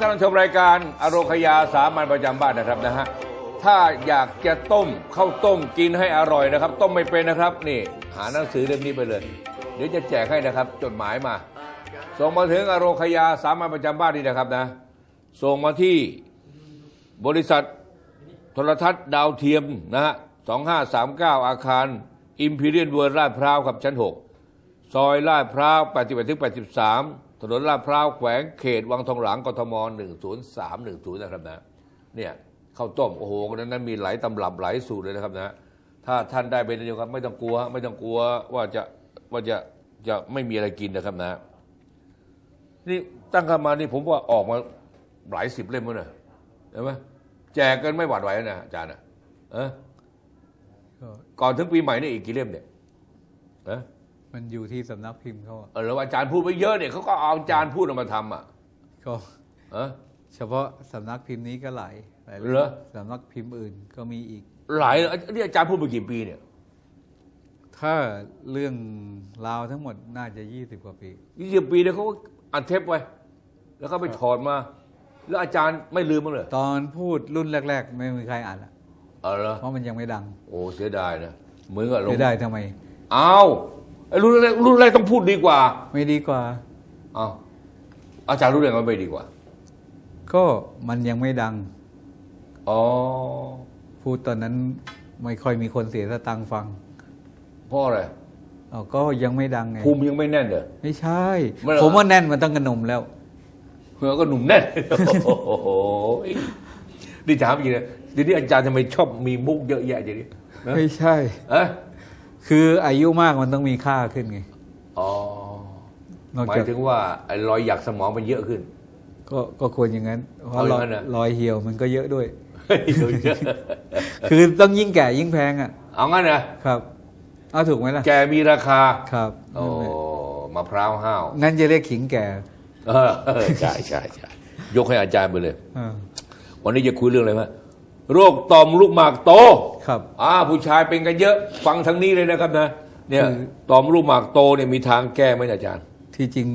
ท่านผู้ชมรายการอโรคยาสามัญประจำบ้านนะครับนะฮะถ้าอยากจะต้มข้าวต้มกินให้อร่อยนะครับ ต้มไม่เป็นนะครับ นี่ หาหนังสือเล่มนี้ไปเลย เดี๋ยวจะแจกให้นะครับ จดหมายมา ส่งมาถึงอโรคยาสามัญประจำบ้านนี่นะครับนะ ส่งมาที่บริษัทโทรทัศน์ดาวเทียมนะฮะ2539 อาคารอิมพีเรียนเวิร์ลาดพร้าวครับชั้น 6 ซอยลาดพร้าว81ถึง83 ถนนลาดพร้าวแขวงเขตวังทองหลางกทม10310 นะครับนะเนี่ยข้าวต้มโอ้โหนั้นนั้นมีหลายตำรับหลายสูตรเลยนะครับนะถ้าท่านได้เป็นเดียวครับไม่ต้องกลัวไม่ต้องกลัวว่าจะว่าจะจะไม่มีอะไรกินนะครับนะนี่ตั้งกันมานี่ผมว่าออกมาหลายสิบเล่มแล้วนะเห็นไหมแจกกันไม่หวาดไหวนะอาจารย์นะเออก็ก่อนถึงปีใหม่นี่อีกกี่เล่มเนี่ยเออ มันอยู่ที่สำนักพิมพ์เขาอะเออแล้วอาจารย์พูดไปเยอะเนี่ยเขาก็เอาอาจารย์พูดออกมาทำอะก็ เออ เฉพาะสำนักพิมพ์นี้ก็หลายหลายเหรอ สำนักพิมพ์อื่นก็มีอีก หลายนี่อาจารย์พูดไปกี่ปีเนี่ยถ้าเรื่องราวทั้งหมดน่าจะ 20 กว่าปี ยี่สิบปีเนี่ยเขาก็อัดเทปไว้ แล้วก็ไปถอดมา แล้วอาจารย์ไม่ลืมมั้างเลยตอนพูดรุ่นแรก ๆ ไม่มีใครอ่านละเออเหรอเพราะมันยังไม่ดังโอ้เสียดายนะเหมือนกับลงไม่ได้ทำไม เอา ไอ้รุ่นแรกรุ่นแรกต้องพูดดีกว่าไม่ดีกว่าเอาอาจารย์รู้ได้ไงว่าไม่ดีกว่า ก็มันยังไม่ดัง อ๋อ พูดตอนนั้นไม่ค่อยมีคนเสียสตังค์ฟังเพราะอะไรเอาก็ยังไม่ดังไงภูมิยังไม่แน่นเลยไม่ใช่ ไม่เหรอ ผมว่าแน่นมันตั้งกระหนมแล้ว เพื่อก็หนุ่มแน่น โอ้โหนี่ถามจริงนะเดี๋ยวนี้อาจารย์ทำไมชอบมีมุกเยอะแยะอย่างนี้นะไม่ใช่ เอะ คืออายุมากมันต้องมีค่าขึ้นไงอ๋อนอกหมาจายกถึงว่าไอ้รอยหยักสมองมันเยอะขึ้น ก็ก็ควรอย่างนั้น เพเอาราะอรย่างอยนั้นน่ะรอยเหี่ยวมันก็เยอะด้วยเฮ้ยดูเยอะคือต้องยิ่งแก่ยิ่งแพงอะ เอางั้นนะครับ เอาถูกไหมล่ะ แกมีราคาครับ โอ้มะพร้าวห้าว งั้นจะเรียกขิงแก่เออเออใช่ใช่ใช่ยกให้อาจารย์ไปเลยอ่าวันนี้จะคุยเรื่องอะไรไหม โรคต่อมลูกหมากโตครับ อ่าผู้ชายเป็นกันเยอะฟังทางนี้เลยนะครับนะ เนี่ยคือ ต่อมลูกหมากโตเนี่ยมีทางแก้ไหมอาจารย์ ที่จริง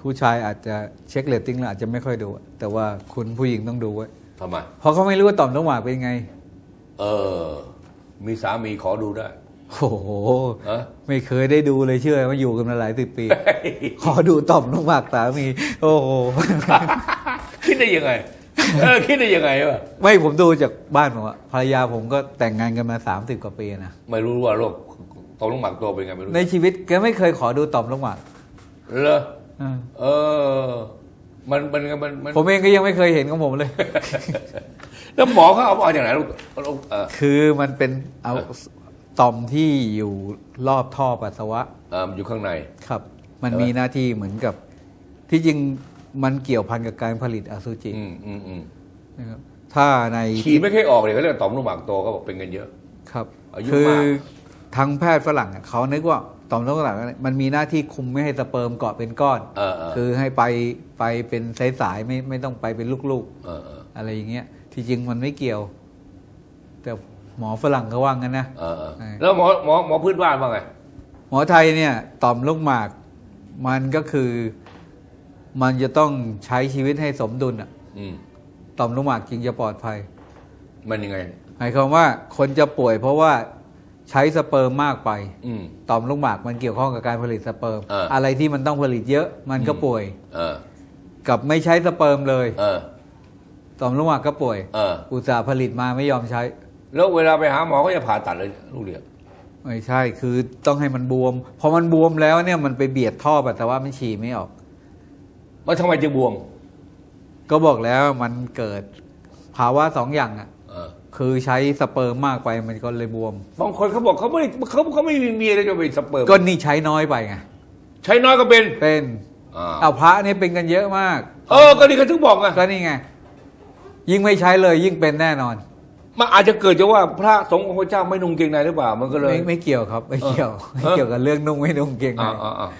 ผู้ชายอาจจะเช็คเรตติ้งแล้วอาจจะไม่ค่อยดูอะแต่ว่าคุณผู้หญิงต้องดูไว้ทำไม เพราะเขาไม่รู้ว่าต่อมน้ำหมากเป็นไง เออ มีสามีขอดูได้โอ้โหเอะ ไม่เคยได้ดูเลยเชื่อว่าอยู่กันมาหลายสิบปี ขอดูต่อมน้ำหมากสามี โอ้โห คิดได้ยังไง เออคิดได้ยังไงวะไม่ผมดูจากบ้านผมอะภรรยาผมก็แต่งงานกันมาสามสิบกว่าปีนะไม่รู้ว่าโรคต่อมลูกหมากโตเป็นไงไม่รู้ในชีวิตแกไม่เคยขอดูต่อมลูกหมากเหรออ่าเออ มันมันมันมันผมเองก็ยังไม่เคยเห็นของผมเลย แล้วหมอเขาเอามาจากไหนลูกลูกเออคือมันเป็นเอาเออต่อมที่อยู่รอบท่อปัสสาวะเออมันอยู่ข้างในครับ มันใช่ไหมมีหน้าที่เหมือนกับที่จริง มันเกี่ยวพันกับการผลิตอสุจิอืมอืมอืมนะครับถ้าในฉี่ไม่เคยออกเลยเขาเรียกว่าต่อมลูกหมากโตเขาบอกเป็นกันเยอะ ครับอายุคือมาก ทางแพทย์ฝรั่งอะเขานึกว่าต่อมลูกหมากเนี่ยมันมีหน้าที่คุมไม่ให้สเปิร์มเกาะเป็นก้อน เออเออคือให้ไปไปเป็นสายๆไม่ไม่ต้องไปเป็นลูกเออเออๆ อะไรอย่างเงี้ย ที่จริงมันไม่เกี่ยว แต่หมอฝรั่งเขาว่างั้นนะ เออเออใช่แล้วหมอหมอหมอพื้นบ้านว่าไง หมอไทยเนี่ยต่อมลูกหมาก มันก็คือ มันจะต้องใช้ชีวิตให้สมดุลอะอืมต่อมลูกหมากจึงจะปลอดภัย มันยังไงหมายความว่าคนจะป่วยเพราะว่าใช้สเปิร์มมากไปอืมต่อมลูกหมากมันกี่ยวข้องกับการผลิตสเปิร์มเออออะไรที่มันต้องผลิตเยอะ มันก็ป่วยเออกับไม่ใช้สเปิร์มเลยเออต่อมลูกหมากก็ป่วยเอออุตสาห์ผลิตมาไม่ยอมใช้ แล้วเวลาไปหาหมอก็จะผ่าตัดเลยลูกเดียวไม่ใช่คือต้องให้มันบวม พอมันบวมแล้วเนี่ยมันไปเบียดท่อปัสสาวะมันฉี่ไม่ออก ว่าทำไมจะบวม ก็บอกแล้วมันเกิดภาวะสองอย่างอะเออคือใช้สเปิร์มมากไปมันก็เลยบวม บางคนเขาบอกเขาไม่เขาเขาไม่มีเมียเลยจะเป็นสเปิร์มก็นี่ใช้น้อยไปไงใช้น้อยก็เป็นเป็นอ่าเอาพระเนี่ยเป็นกันเยอะมาก เออก็นี่เขาถึงบอกไงก็นี่ไง ยิ่งไม่ใช้เลยยิ่งเป็นแน่นอน มันอาจจะเกิดจากว่าพระสงฆ์ของพระเจ้าไม่นุ่งเกงในหรือเปล่า มันก็เลย ไม่ไม่เกี่ยวครับ ไม่เกี่ยวเออ ไม่เกี่ยวกับเรื่องนุ่งไม่นุ่งเกงในอ่าอ่าอ่า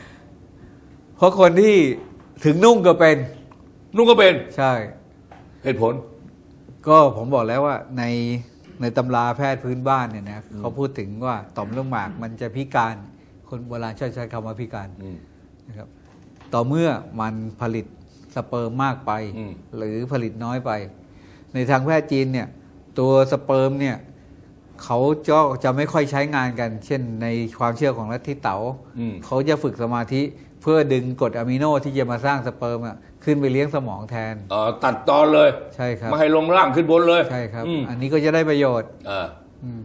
เพราะคนที่ ถึงนุ่งก็เป็น นุ่งก็เป็นใช่ เหตุผล ก็ผมบอกแล้วว่าในในตำราแพทย์พื้นบ้านเนี่ยนะเขาพูดถึงว่าต่อมลูกหมากมันจะพิการ คนโบราณชอบใช้คำว่าพิการอืม นะครับ ต่อเมื่อมันผลิตสเปิร์มมากไป อืม หรือผลิตน้อยไป ในทางแพทย์จีนเนี่ยตัวสเปิร์มเนี่ยเขาจะจะไม่ค่อยใช้งานกัน เช่นในความเชื่อของลัทธิเต๋าอืม เขาจะฝึกสมาธิ เพื่อดึงกรดอะมิโนที่จะมาสร้างสเปิร์มอะขึ้นไปเลี้ยงสมองแทนเอ่อตัดตอนเลย ใช่ครับไม่ให้ลงล่างขึ้นบนเลยใช่ครับอืมอันนี้ก็จะได้ประโยชน์อ่าอืม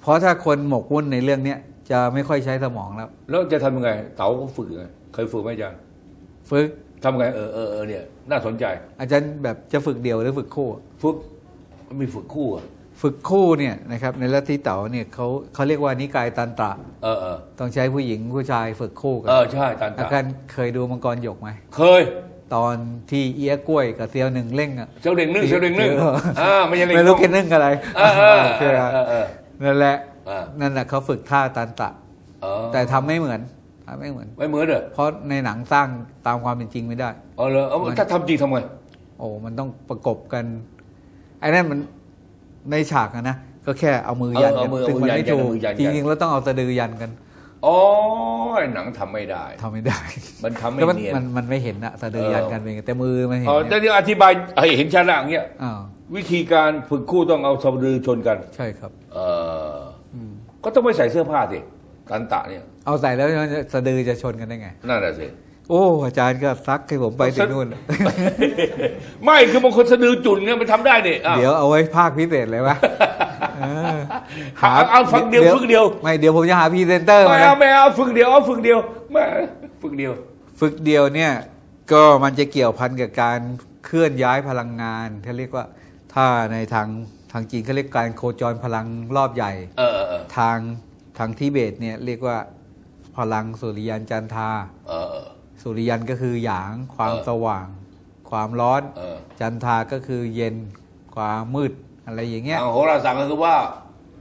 เพราะถ้าคนหมกมุ่นในเรื่องเนี้ยจะไม่ค่อยใช้สมองแล้ว แล้วจะทำยังไง เต๋าก็ฝึกยังไงเคยฝึกไหมอาจารย์ฝึกทำยังไงเออเออเออเนี่ย น่าสนใจ อาจารย์แบบจะฝึกเดี่ยวหรือฝึกคู่ ฝึกมีฝึกคู่อะ ฝึกคู่เนี่ยนะครับในลัทธิเต๋าเนี่ยเขาเขาเรียกว่านิกายตันตระเออเออต้องใช้ผู้หญิงผู้ชายฝึกคู่กัเออใช่ตันอาตะจารย์เคยดูมังกรหยกไหม เคยตอนที่เอี้ยกล้วยกับเซียวหนึ่งเล่งอะ เจ้าเด้งนึ่งเจ้าเด้งนึ่งเออ อ่าไม่ใช่เด้งไม่รู้นึ่งกินนึ่งอะไรเออเออโอเคเอครับอเออนั่นแหละอ่านั่นแหละเขาฝึกท่าตันตระเออแต่ทำไม่เหมือนทำไม่เหมือน ไม่เหมือนเหรอเพราะในหนังสร้างตามความเป็นจริงไม่ได้ เออเหรอเอาถ้าทำจริงทำไง โอ้มันต้องประกบกันไอ้นั่นมัน ในฉากอะนะก็แค่เอามือยันกันซึ่งมันไม่ถูกจริงๆแล้วต้องเอาสะดือยันกันอ๋อไอ้หนังทำไม่ได้ ทำไม่ได้มันทำไม่แล้วมันเนียน มันมันไม่เห็นอะสะดือยันกันเป็นไงแต่มือมันเห็นอ๋อแต่ที่อธิบายให้เห็นชัดละอย่างเงี้ยอ้าววิธีการฝึกคู่ต้องเอาสะดือชนกัน ใช่ครับ เอออก็ต้องไม่ใส่เสื้อผ้าสิตันตะเนี่ยเอาใส่แล้วมันจะสะดือจะชนกันได้ไง นั่นแหละสิ โอ้อาจารย์ก็ซักให้ผมไปถึงนู่น ไม่คือบางคนสะดือจุ่นเนี่ยมันทำได้เนี่ยอ้าวเดี๋ยวเอาไว้ภาคพิเศษเลยวะเออเอาเอาฝึกเดียวฝึกเดียวไม่เดี๋ยวผมจะหาพรีเซนเตอร์ไม่มานะเอาไม่เอาฝึกเดียวเอาฝึกเดียวไม่ฝึกเดียว ฝึกเดียวเนี่ย ก็มันจะเกี่ยวพันกับการเคลื่อนย้ายพลังงานเขาเรียกว่า ถ้าในทางทางจีนเขาเรียกการโคจรพลังรอบใหญ่ เออเออเออทางทางทิเบตเนี่ยเรียกว่าพลังสุริยันจันทรา เออเออ สุริยันก็คือหยาง ความเออสว่าง ความร้อนเออจันทราก็คือเย็น ความมืดอะไรอย่างเงี้ยทางโหราศาสตร์ก็คือว่า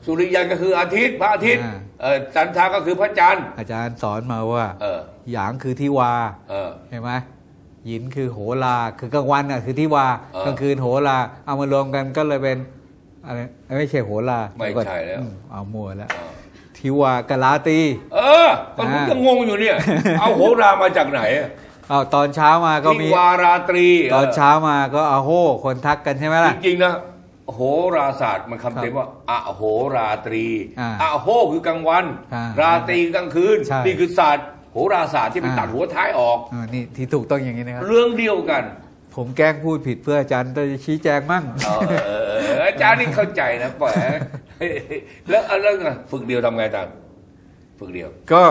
สุริยันก็คืออาทิตย์พระอาทิตย์อ่าเออจันทราก็คือพระจันทร์อาจารย์สอนมาว่าเออหยางคือทิวาเออเห็นไหมหยินคือโหราคือกลางวันอะคือทิวาเออกลางคืนโหราเอามารวมกันก็เลยเป็นอะไรไม่ใช่โหราไม่ใช่แล้วอืมเอามัวแล้วเออ ทิวากะลาตี เออก็ผมยังงงอยู่เนี่ย เอาโหรามาจากไหนอะเอาตอนเช้ามาก็มีทิวาราตรี ตอนเช้ามาก็เอาโหคนทักกันใช่ไหมล่ะ จริงๆนะโหราศาสตร์มันคำเต็มว่าอะโหราตรีอ่าอะโหคือกลางวันอ่าราตรีคือกลางคืนใช่นี่คือศาสตร์โหราศาสตร์ที่มันอ่าตัดหัวท้ายออกอ่านี่ที่ถูกต้องอย่างนี้นะครับ เรื่องเดียวกัน ผมแกล้งพูดผิดเพื่ออาจารย์จะชี้แจงมั่งเออเออเอออาจารย์นี่เข้าใจนะปล่อยให้ แล้วเอาแล้วไงฝึกเดียวทำไงอาจารย์ฝึกเดียว ก็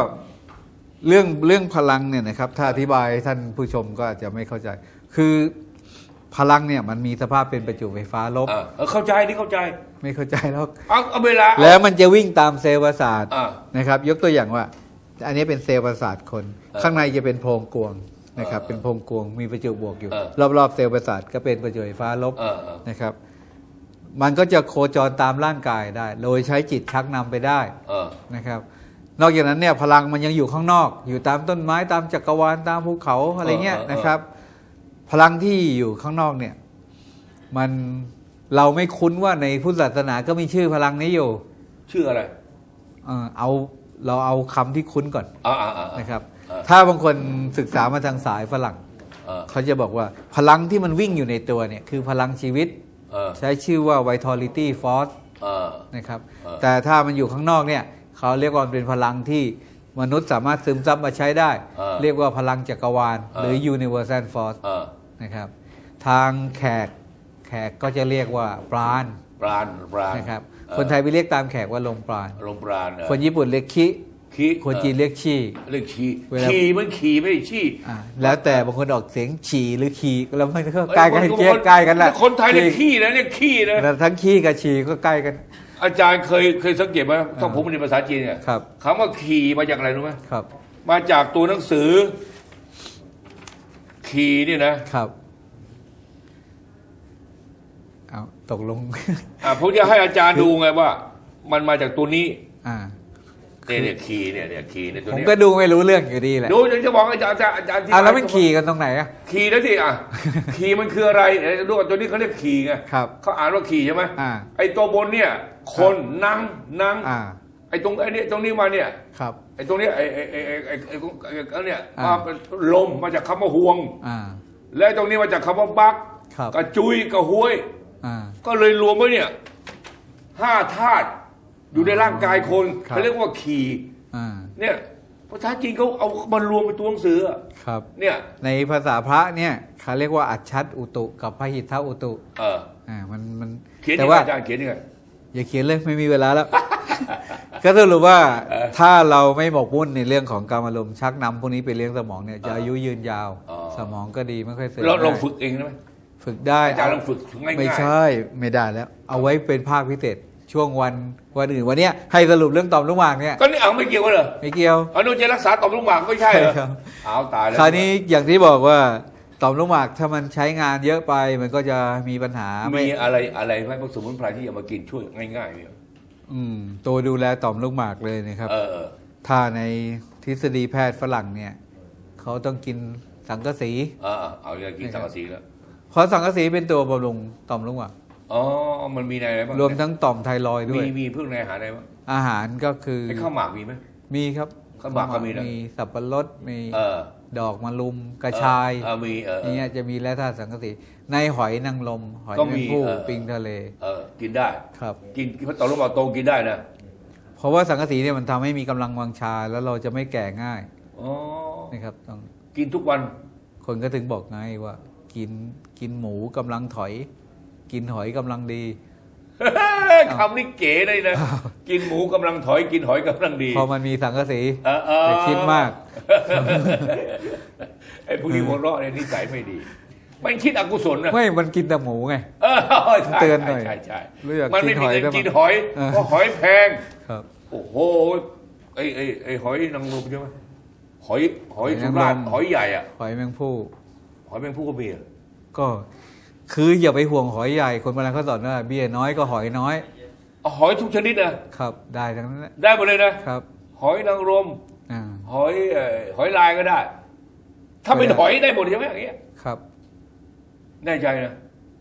เรื่องเรื่องพลังเนี่ยนะครับ ถ้าอธิบายให้ท่านผู้ชมก็อาจจะไม่เข้าใจ คือพลังเนี่ยมันมีสภาพเป็นประจุไฟฟ้าลบ อ่าเออเข้าใจนี่เข้าใจไม่เข้าใจแล้วเอาเอาเวลา แล้วมันจะวิ่งตามเซลล์ประสาทอ่านะครับ ยกตัวอย่างว่า อันนี้เป็นเซลล์ประสาทคนเออข้างในจะเป็นโพรงกลวงนะครับ เออเป็นโพรงกลวงมีประจุบวกอยู่ เออ รอบๆเซลล์ประสาทก็เป็นประจุไฟฟ้าลบเออเออ นะครับ มันก็จะโคจรตามร่างกายได้ โดยใช้จิตชักนำไปได้เออนะครับ นอกจากนั้นเนี่ยพลังมันยังอยู่ข้างนอก อยู่ตามต้นไม้ตามจักรวาลตามภูเขาอะไรเงี้ยเออเออนะครับ พลังที่อยู่ข้างนอกเนี่ย มันเราไม่คุ้นว่าในพุทธศาสนาก็มีชื่อพลังนี้อยู่ ชื่ออะไรเออเอาเราเอาคำที่คุ้นก่อนอ่าอ่าอ่านะครับเออถ้าบางคนศึกษามาทางสายฝรั่งเออเขาจะบอกว่าพลังที่มันวิ่งอยู่ในตัวเนี่ย คือพลังชีวิตเออ ใช้ชื่อว่า vitality force เออนะครับเออแต่ถ้ามันอยู่ข้างนอกเนี่ยเขาเรียกว่าเป็นพลังที่มนุษย์สามารถซึมซับมาใช้ได้เออเรียกว่าพลังจักรวาลเออหรือ universal force เออนะครับทางแขกแขกก็จะเรียกว่าปราณปราณปราณนะครับเออคนไทยไปเรียกตามแขกว่าลมปราณลมปราณเออคนญี่ปุ่นเรียกคิ ขี้คนจีนเรียกชี่เรียกขี้เวลาขี่มันขี่ไม่ใช่ชี้อ่าแล้วแต่บางคนออกเสียงฉี่หรือขี่แล้วมันก็ใกล้กันเอ้ยเจ๊ใกล้กันแหละคนไทยเรียกขี้นะเรียกขี้นะแต่ทั้งขี้กับฉี่ก็ใกล้กัน อาจารย์เคยเคยสังเกตไหมต้องผมเรียนภาษาจีนเนี่ยครับคำว่าขี่มาจากอะไรรู้ไหมครับ มาจากตัวหนังสือ ขี่นี่นะครับเอาตกลงอะผมจะให้อาจารย์ดูไงว่า มันมาจากตัวนี้ อ่า เนี่ยเนี่ยขี่เนี่ยเนี่ยขี่เนี่ยตัวผมเนี้ยก็ดูไม่รู้เรื่องอยู่ดีแหละดูจะบอกอาจารย์อาจารย์อาจารย์ที่อ่าแล้วมันขี่กันตรงไหนอะขี่นะที่อะขี่มันคืออะไรเดี๋ยวดูว่าตัวนี้เขาเรียกขี่ไงครับ เขาอ่านว่าขี่ใช่ไหมอ่า ไอ้ตัวบนเนี่ย คนนั่งนั่งอ่าไอ้ตรงไอ้นี่ตรงนี้มาเนี่ย ครับ ไอ้ตรงเนี้ยไอ้ไอ้ไอ้ไอ้ไอ้ไอ้ไอ้ไอ้เนี่ยอ่า มาเป็นลมมาจากคำว่าห่วง อ่า และตรงนี้มาจากคำว่าบักครับ กระจุยกระห้วย อ่า ก็เลยรวมไว้เนี่ยห้าธาตุ อยู่ในร่างกายคนครับ เขาเรียกว่าขี่อ่าเนี่ยภาษาจีนเขาเอามารวมเป็นตัวหนังสืออะครับ เนี่ยในภาษาพระเนี่ยเขาเรียกว่าอัจฉัตอุตุ กับพระหิทธอุตุเอออ่ามันมันเขียนแต่ยังไงว่าอาจารย์เขียนยังไง อย่าเขียนเลยไม่มีเวลาแล้ว ก็สรุปว่าเออถ้าเราไม่หมกมุ่นในเรื่องของการอารมณ์ชักนำพวกนี้ไปเลี้ยงสมองเนี่ยจะอายุยืนยาว อ๋อ สมองก็ดีไม่ค่อยเสื่อมเราลองง่ายฝึกเองได้ไหมฝึกได้อาจารย์ลองฝึกง่ายๆ ไม่ใช่ไม่ได้แล้ว เอาไว้เป็นภาคพิเศษ ช่วงวันวันอื่นวันเนี้ยให้สรุปเรื่องต่อมลูกหมากเนี่ยก็นี่เอาไม่เกี่ยวกันเหรอไม่เกี่ยวอนุจะรักษาต่อมลูกหมากไม่ใช่เหรอใช่ครับเอาตายแล้วคราวนี้อย่างที่บอกว่าต่อมลูกหมากถ้ามันใช้งานเยอะไปมันก็จะมีปัญหาไม่มีอะไรอะไรไหมพวกสมุนไพรที่เอามากินช่วยง่ายๆเนี่ยอืมตัวดูแลต่อมลูกหมากเลยนะครับ เออเออถ้าในทฤษฎีแพทย์ฝรั่งเนี่ยเขาต้องกินสังกะสีเออเอาอย่างกินสังกะสีแล้วเพราะสังกะสีเป็นตัวบำรุงต่อมลูกหมาก อ๋อ มันมีในอะไรบ้างรวมทั้งต่อมไทรอยด์ด้วย มีมีเพื่องในอาหารอะไรบ้างอาหารก็คือไอ้ข้าวหมากมีไหม มีครับข้าวหมากก็มีนะ มีสับปะรดมีเออดอกมะลุมกระชายเออมีเออเอนี่อจะมีแร่ธาตุสังกะสีในหอยนางรมหอยก็แมมีงผู้เออ ปิงทะเลเออกินได้ ครับ กินเพราะต่อมลูกหมากโตกินได้นะเพราะว่าสังกะสีเนี่ยมันทำให้มีกำลังวังชา แล้วเราจะไม่แก่ง่ายอ๋อนะครับต้องกินทุกวันคนก็ถึงบอกไงว่า กินกินหมูกำลังถอย กินหอยกำลังดีคำนี้เก๋เลยนะ กินหมูกำลังถอยกินหอยกำลังดี พอมันมีสังกะสีเออเอออย่าคิดมากไอ้พวกนี้หัวเราะเนี่ยนิสัยไม่ดีมันคิดอกุศลนะไม่มันกินแต่หมูไงเออใช่เตือนหน่อยใช่ใช่หรืออยากมันไม่มีกินหอยเงินได้มั้ยกินหอยเออเพราะหอยแพงครับโอ้โหไอ้ไอ้ไอ้หอยนางรมใช่ไหมหอยหอยหอยสุนางรมราษฎร์หอยใหญ่อะหอยแมงผู้หอยแมงผู้ก็มีอะก็ คืออย่าไปห่วงหอยใหญ่คนโบราณเขาสอนว่าเบี้ยน้อยก็หอยน้อยเอาหอยทุกชนิดนะครับ ได้ทั้งนั้นแหละได้หมดเลยนะครับ หอยนางรมอ่าหอยเอ่อหอยลายก็ได้ ถ้าเป็นได้หอยได้หมดใช่ไหมอย่างเงี้ยครับแน่ใจนะ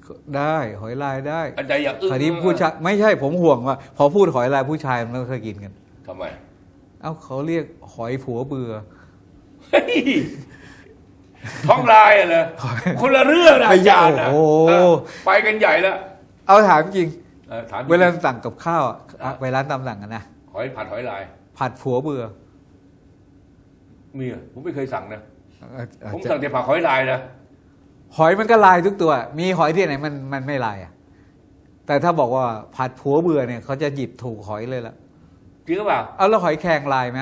ก็ได้หอยลายได้อาจารย์อย่าอึ้งคราวนี้ผู้ชายไม่ใช่ผมห่วงว่า พอพูดหอยลายผู้ชายมันไม่เคยกินกันทำไม เอ้าเขาเรียกหอยผัวเบื่อเฮ้ย ท้องลายอะเหรอหอยคนละเรื่องนะไม่อาใช่จารย์นะโอ้โห เออไปกันใหญ่แล้วเอาถามจริง เออถามเวลาสั่งกับข้าวอะอะไปร้านตามสั่งกันนะหอยผัดหอยลายผัดผัวเบื่อมีเหรอผมไม่เคยสั่งนะอะอะผมจะสั่งแต่ผัดหอยลายนะหอยมันก็ลายทุกตัว มีหอยที่ไหนมันมันไม่ลายอะแต่ถ้าบอกว่าผัดผัวเบื่อเนี่ยเขาจะหยิบถูกหอยเลยละจริงหรือเปล่าเอาแล้วหอยแครงลายไหม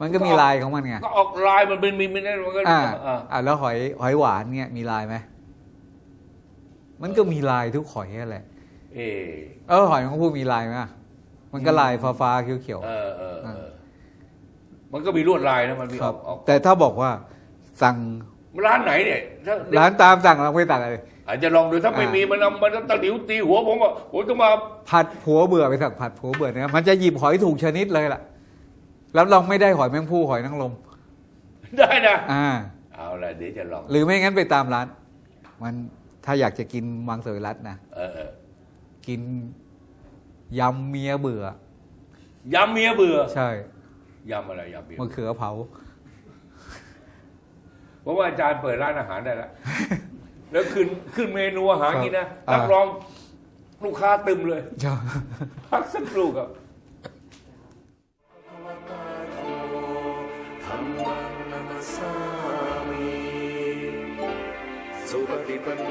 มันก็มีก็ลายของมันไงก็ออกลายมันเป็นมีมันมันก็อ่าอ่าอ่าแล้วหอยหอยหวานเนี่ยมีลายไหมมันก็มีลายทุกหอยนั่นแหละ เออเออหอยของผู้มีลายไหมมันก็ลายฟ้าฟ้าๆเขียวเออเออเออมันก็มีลวดลายนะมันมีๆคอรัอบกออกแต่ถ้าบอกว่าสั่งร้านไหนเนี่ยถ้าร้านตามสั่งเราไม่สั่งอะไรอาจจะลองดูถ้าไม่อ่ามีมีมันเอามันตะหลิวตีหัวผมอะผมต้องมาผัดผัวเบื่อไปสั่งผัดผัวเบื่อเนี่ยมันจะหยิบหอยถูกชนิดเลยล่ะ แล้วลองไม่ได้หอยแมงผู้หอยนางรมได้นะ อ่า เอาละเดี๋ยวจะลอง หรือไม่งั้นไปตามร้าน มันถ้าอยากจะกินมังสวิรัตนะเออเออกินยำเมียเบื่อ ยำเมียเบื่อใช่ยำอะไรยำเมียมะเขือเผาเพราะว่าอาจารย์เปิดร้านอาหารได้แล้วแล้วขึ้นขึ้นเมนูอาหารกินนะอ่านันักร้องลูกค้าตึมเลย ใช่ พักสักครู่ครับ สุปฏิปันโน